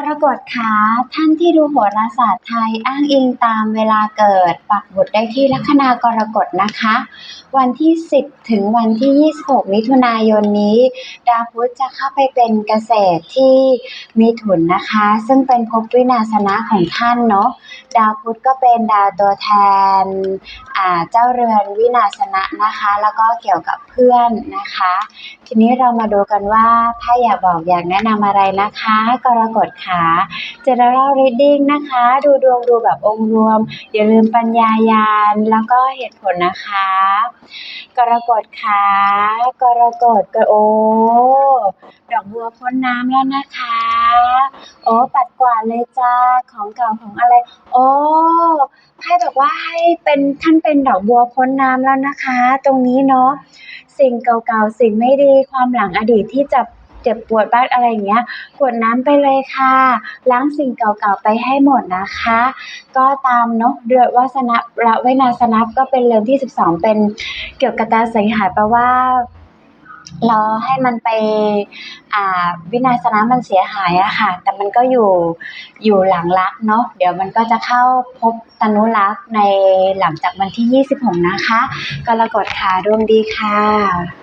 ปรกฎคะท่านที่ดูโหราศาสตร์ไทยอ้างอิงตามเวลาเกิด ปักหมุดได้ที่ลัคนากรกฎนะคะ วันที่ 10 ถึงวันที่ 26 มิถุนายนนี้ ดาวพุธจะเข้าไปเป็นเกษตรที่มีถุนนะคะ ซึ่งเป็นภพวินาศนะของท่านเนาะ ดาวพุธก็เป็นดาวตัวแทนเจ้าเรือนวินาศนะนะคะ แล้วก็เกี่ยวกับเพื่อนนะคะ ทีนี้เรามาดูกันว่าถ้าอยากบอกอยากแนะนำอะไรนะคะ กรกฎขา general reading นะคะ ดูดวงดูแบบองค์รวม อย่าลืมปัญญายาณแล้วก็เหตุผลนะคะ กรกฎขากรกฎกโอ้ดอกบัวพ้นน้ำแล้วนะคะ โอ้ปัดกวาดเลยจ้าของเก่าของอะไร โอไพ่บอกว่าให้เป็นท่านเป็นดอกบัวพ้นน้ำแล้วนะคะ ตรงนี้เนาะสิ่งเก่าๆ สิ่งไม่ดีความหลังอดีตที่จะเจ็บปวดบ้างอะไรอย่างเงี้ยกวดน้ำไปเลยค่ะ ล้างสิ่งเก่าๆไปให้หมดนะคะ ก็ตามเนาะเดือวาสนาระเวนาสนับก็เป็นเรือนที่ 12 เป็นเกี่ยวกับการสังหารแปลว่า รอให้มันไปอ่าวินาศนะมันเสียหายอะค่ะ แต่มันก็อยู่อยู่หลังรักเนาะเดี๋ยวมันก็จะเข้าพบตนุรักษ์ในหลังจากวันที่ 26 นะคะกรกฎค่ะดวงดีค่ะ